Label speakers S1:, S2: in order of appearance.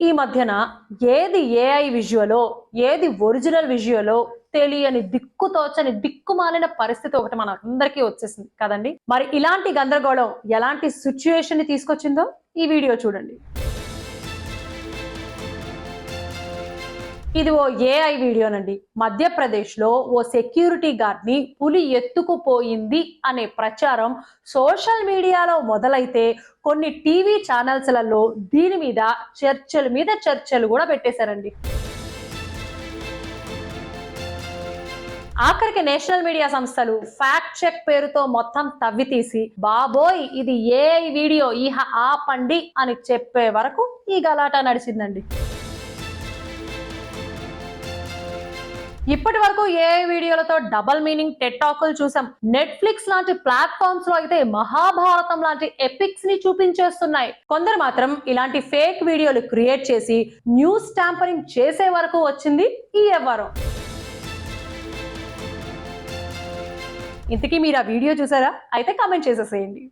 S1: ఈ మధ్యన ఏది ఏఐ విజువలో ఏది ఒరిజినల్ విజువలో తెలియని దిక్కుతోచని దిక్కుమాలిన పరిస్థితి ఒకటి మన అందరికీ వచ్చేసింది కదండి? మరి ఇలాంటి గందరగోళం ఎలాంటి సిచ్యుయేషన్ని తీసుకొచ్చిందో ఈ వీడియో చూడండి. ఇది ఓ ఏఐ వీడియోనండి. మధ్యప్రదేశ్లో ఓ సెక్యూరిటీ గార్డ్ని పులి ఎత్తుకుపోయింది అనే ప్రచారం సోషల్ మీడియాలో మొదలైతే కొన్ని టీవీ ఛానల్స్లలో దీని మీద చర్చల మీద చర్చలు కూడా పెట్టేశారండి. ఆఖరికి నేషనల్ మీడియా సంస్థలు ఫ్యాక్ట్ చెక్ పేరుతో మొత్తం తవ్వి తీసి బాబోయ్ ఇది ఏ వీడియో ఈహ ఆపండి అని చెప్పే వరకు ఈ గలాట నడిచిందండి. ఇప్పటి వరకు ఏ వీడియోలతో డబల్ మీనింగ్ టెట్టాకులు చూసాం. నెట్ఫ్లిక్స్ లాంటి ప్లాట్ఫామ్స్లో అయితే మహాభారతం లాంటి ఎపిక్స్ని చూపించేస్తున్నాయి. కొందరు మాత్రం ఇలాంటి ఫేక్ వీడియోలు క్రియేట్ చేసి న్యూస్ ట్యాంపరింగ్ చేసే వరకు వచ్చింది ఈ వ్యవహారం ఇంతకీ మీరు ఆ వీడియో చూసారా? అయితే కామెంట్ చేసేసేయండి.